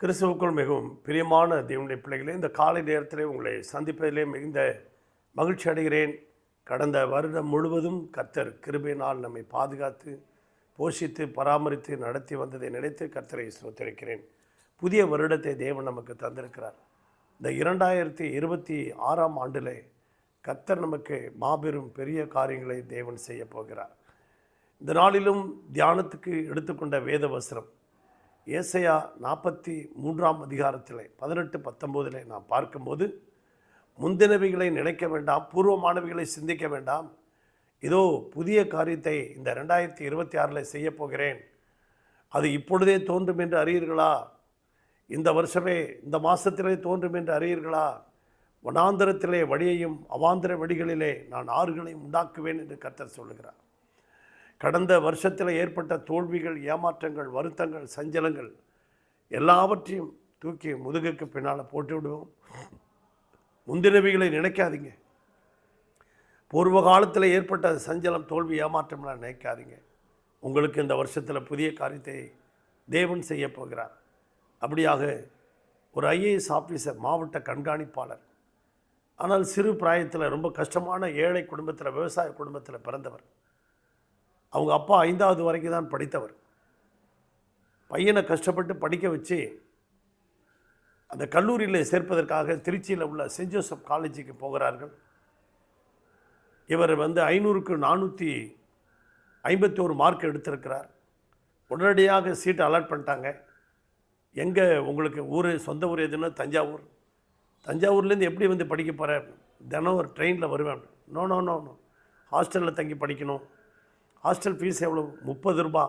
கிறிஸ்துவுக்குள் மிகவும் பிரியமான தேவனுடைய பிள்ளைகளே இந்த காலை நேரத்திலே உங்களை சந்திப்பதிலே மிகுந்த மகிழ்ச்சி அடைகிறேன். கடந்த வருடம் முழுவதும் கர்த்தர் கிருபையினால் நம்மை பாதுகாத்து போஷித்து பராமரித்து நடத்தி வந்ததை நினைத்து கர்த்தரை ஸ்தோத்திரிக்கிறேன். புதிய வருடத்தை தேவன் நமக்கு தந்திருக்கிறார். இந்த இரண்டாயிரத்தி இருபத்தி ஆறாம் ஆண்டிலே கர்த்தர் நமக்கு மாபெரும் பெரிய காரியங்களை தேவன் செய்ய போகிறார். இந்த நாளிலும் தியானத்துக்கு எடுத்துக்கொண்ட வேத வசனம் ஏசையா நாற்பத்தி மூன்றாம் அதிகாரத்தில் பதினெட்டு பத்தொம்போதில் நாம் பார்க்கும்போது முந்தினவைகளை நினைக்க வேண்டாம் பூர்வமானவைகளை சிந்திக்க வேண்டாம். இதோ புதிய காரியத்தை இந்த ரெண்டாயிரத்தி இருபத்தி ஆறில் செய்ய போகிறேன் அது இப்பொழுதே தோன்றும் என்று அறியீர்களா? இந்த வருஷமே இந்த மாதத்திலே தோன்றும் என்று அறியீர்களா? வனாந்திரத்திலே வழியையும் அவாந்திர வழிகளிலே நான் ஆறுகளையும் உண்டாக்குவேன் என்று கர்த்தர் சொல்லுகிறார். கடந்த வருஷத்தில் ஏற்பட்ட தோல்விகள் ஏமாற்றங்கள் வருத்தங்கள் சஞ்சலங்கள் எல்லாவற்றையும் தூக்கி முதுகுக்கு பின்னால் போட்டு விடுவோம். முந்தினவைகளை நினைக்காதீங்க. பூர்வ காலத்தில் ஏற்பட்ட சஞ்சலம் தோல்வி ஏமாற்றம்லாம் நினைக்காதீங்க. உங்களுக்கு இந்த வருஷத்தில் புதிய காரியத்தை தேவன் செய்ய போகிறார். அப்படியாக ஒரு ஐஏஎஸ் ஆஃபீஸர் மாவட்ட கண்காணிப்பாளர் ஆனால் சிறு பிராயத்தில் ரொம்ப கஷ்டமான ஏழை குடும்பத்தில் விவசாய குடும்பத்தில் பிறந்தவர். அவங்க அப்பா ஐந்தாவது வரைக்கும் தான் படித்தவர். பையனை கஷ்டப்பட்டு படிக்க வச்சு அந்த கல்லூரியில் சேர்ப்பதற்காக திருச்சியில் உள்ள சென்ட் ஜோசப் காலேஜுக்கு போகிறார்கள். இவர் வந்து ஐநூறுக்கு நானூற்றி ஐம்பத்தி ஒரு மார்க் எடுத்திருக்கிறார். உடனடியாக சீட்டை அலாட் பண்ணிட்டாங்க. எங்கே உங்களுக்கு ஊர் சொந்த ஊர் எதுன்னா தஞ்சாவூர். தஞ்சாவூர்லேருந்து எப்படி வந்து படிக்க போகிறேன் தினம் ஒரு ட்ரெயினில் வருவேன். No no no no. ஹாஸ்டலில் தங்கி படிக்கணும். ஹாஸ்டல் ஃபீஸ் எவ்வளோ முப்பது ரூபா.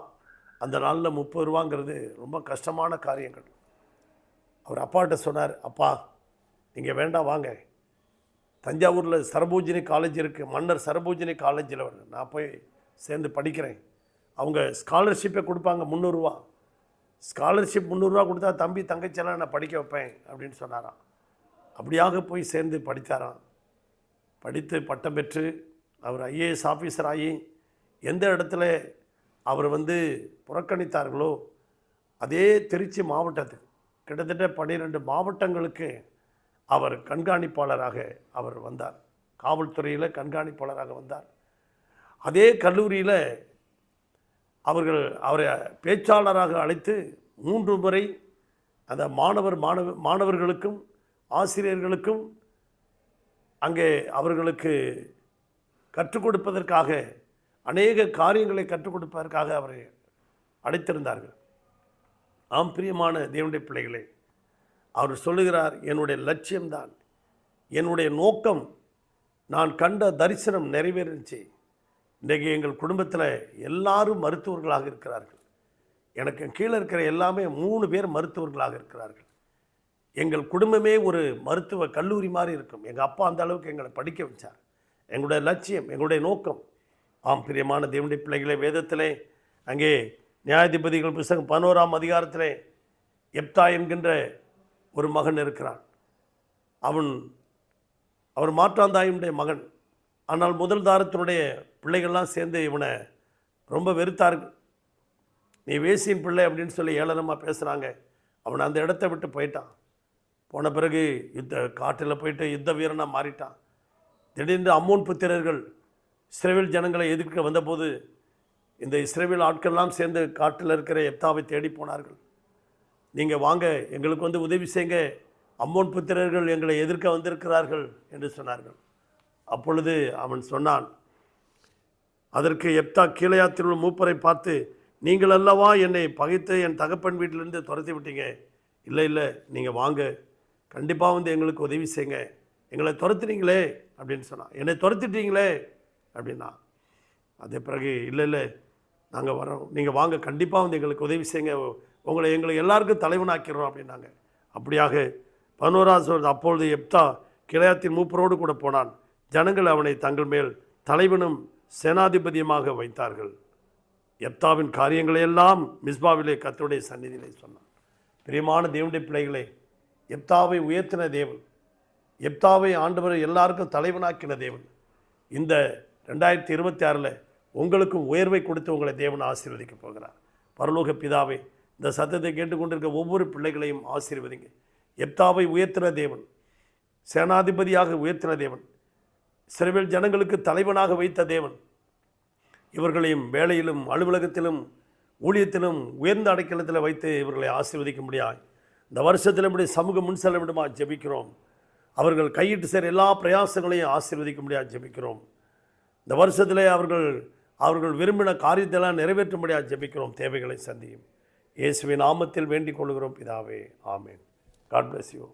அந்த நாளில் முப்பது ரூபாங்கிறது ரொம்ப கஷ்டமான காரியங்கள். அவர் அப்பாட்ட சொன்னார் அப்பா நீங்கள் வேண்டாம் வாங்க. தஞ்சாவூரில் சரபூஜினி காலேஜ் இருக்குது மன்னர் சரபூஜினி காலேஜில் நான் போய் சேர்ந்து படிக்கிறேன். அவங்க ஸ்காலர்ஷிப்பே கொடுப்பாங்க முந்நூறுரூவா ஸ்காலர்ஷிப் முந்நூறுரூவா கொடுத்தா தம்பி தங்கச்சியெல்லாம் நான் படிக்க வைப்பேன் அப்படின்னு சொன்னாராம். அப்படியாக போய் சேர்ந்து படித்தாராம். படித்து பட்டம் பெற்று அவர் ஐஏஎஸ் ஆஃபீஸர் ஆகி எந்த இடத்துல அவர் வந்து புறக்கணித்தார்களோ அதே திருச்சி மாவட்டத்துக்கு கிட்டத்தட்ட பன்னிரெண்டு மாவட்டங்களுக்கு அவர் கண்காணிப்பாளராக அவர் வந்தார். காவல்துறையில் கண்காணிப்பாளராக வந்தார். அதே கல்லூரியில் அவர்கள் அவரை பேச்சாளராக அழைத்து மூன்று முறை அந்த மாணவர் மாணவ மாணவர்களுக்கும் ஆசிரியர்களுக்கும் அங்கே அவர்களுக்கு கற்றுக் கொடுப்பதற்காக அநேக காரியங்களை கற்றுக் கொடுப்பதற்காக அவரை அழைத்திருந்தார்கள். ஆம் பிரியமான தேவனுடைய பிள்ளைகளே அவர் சொல்லுகிறார் என்னுடைய லட்சியம்தான் என்னுடைய நோக்கம் நான் கண்ட தரிசனம் நிறைவேறிச்சு. இன்றைக்கு எங்கள் குடும்பத்தில் எல்லாரும் மருத்துவர்களாக இருக்கிறார்கள். எனக்கு கீழே இருக்கிற எல்லாமே மூணு பேர் மருத்துவர்களாக இருக்கிறார்கள். எங்கள் குடும்பமே ஒரு மருத்துவ கல்லூரி மாதிரி இருக்கும். எங்கள் அப்பா அந்த அளவுக்கு எங்களை படிக்க வச்சார். எங்களுடைய லட்சியம் எங்களுடைய நோக்கம் ஆம் பிரியமான தேவனுடைய பிள்ளைகளை வேதத்திலே அங்கே நியாயாதிபதிகள் புஸ்தகம் பதினோராம் அதிகாரத்திலே எப்தா என்கின்ற ஒரு மகன் இருக்கிறான். அவன் அவர் மாற்றாந்தாயுடைய மகன். ஆனால் முதல் தாரத்தினுடைய பிள்ளைகள்லாம் சேர்ந்து இவனை ரொம்ப வெறுத்தார்கள். நீ வேசியின் பிள்ளை அப்படின்னு சொல்லி ஏளனமாக பேசுகிறாங்க அவன் அந்த இடத்த விட்டு போயிட்டான். போன பிறகு யுத்த காட்டில் போயிட்டு யுத்த வீரனாக மாறிட்டான். திடீர்னு அம்மூன் புத்திரர்கள் இஸ்ரேல் ஜனங்களை எதிர்க்க வந்தபோது இந்த இஸ்ரேல் ஆட்கள்லாம் சேர்ந்து காட்டில் இருக்கிற எப்தாவை தேடி போனார்கள். நீங்கள் வாங்க எங்களுக்கு வந்து உதவி செய்யுங்க அம்மோன் புத்திரர்கள் எங்களை எதிர்க்க வந்திருக்கிறார்கள் என்று சொன்னார்கள். அப்பொழுது அவன் சொன்னான் அதற்கு எப்தா கீழையாத்தில் உள்ள மூப்பரை பார்த்து நீங்கள் அல்லவா என்னை பகைத்து என் தகப்பன் வீட்டிலேருந்து துரத்தி விட்டீங்க? இல்லை இல்லை நீங்கள் வாங்க. கண்டிப்பாக வந்து எங்களுக்கு உதவி செய்யுங்க. எங்களை துரத்துனீங்களே அப்படின்னு சொன்னான். என்னை துரத்திட்டீங்களே அப்படின்னா. அதே பிறகு இல்லை இல்லை நாங்கள் வரோம் நீங்கள் வாங்க. கண்டிப்பாக வந்து எங்களுக்கு உதவி செய்யுங்க. உங்களை எங்களை எல்லாருக்கும் தலைவனாக்கிறோம் அப்படின்னாங்க. அப்படியாக பதினோராவது அப்பொழுது எப்தா கிளையாத்தின் மூப்பரோடு கூட போனான். ஜனங்கள் அவனை தங்கள் மேல் தலைவனும் சேனாதிபதியுமாக வைத்தார்கள். எப்தாவின் காரியங்களையெல்லாம் மிஸ்பாவிலே கத்தருடைய சந்நிதியிலே சொன்னான். பிரியமான தேவனுடைய பிள்ளைகளே எப்தாவை உயர்த்தின தேவன். எப்தாவை ஆண்டவர் எல்லாருக்கும் தலைவனாக்கின தேவன். இந்த ரெண்டாயிரத்தி இருபத்தி ஆறில் உங்களுக்கும் உயர்வை கொடுத்து உங்களை தேவன் ஆசீர்வதிக்க போகிறார். பரலோக பிதாவே இந்த சத்தத்தை கேட்டுக்கொண்டிருக்க ஒவ்வொரு பிள்ளைகளையும் ஆசீர்வதிங்க. எப்தாவை உயர்த்தின தேவன் சேனாதிபதியாக உயர்த்தின தேவன் சிறுவில் ஜனங்களுக்கு தலைவனாக வைத்த தேவன் இவர்களையும் வேலையிலும் அலுவலகத்திலும் ஊழியத்திலும் உயர்ந்த அடைக்கலத்தில் வைத்து இவர்களை ஆசீர்வதிக்க முடியாது இந்த வருஷத்தில் இப்படி சமூக முன் செல்ல விடுமா ஜெபிக்கிறோம். அவர்கள் கையிட்டு சேர எல்லா பிரயாசங்களையும் ஆசீர்வதிக்க முடியாது ஜெபிக்கிறோம். இந்த வருஷத்திலே அவர்கள் அவர்கள் விரும்பின காரியத்தெல்லாம் நிறைவேற்றும்படியாக ஜெபிக்கிறோம். தேவைகளை சந்தியும். இயேசுவின் நாமத்தில் வேண்டிக் கொள்கிறோம். பிதாவே ஆமேன். God bless you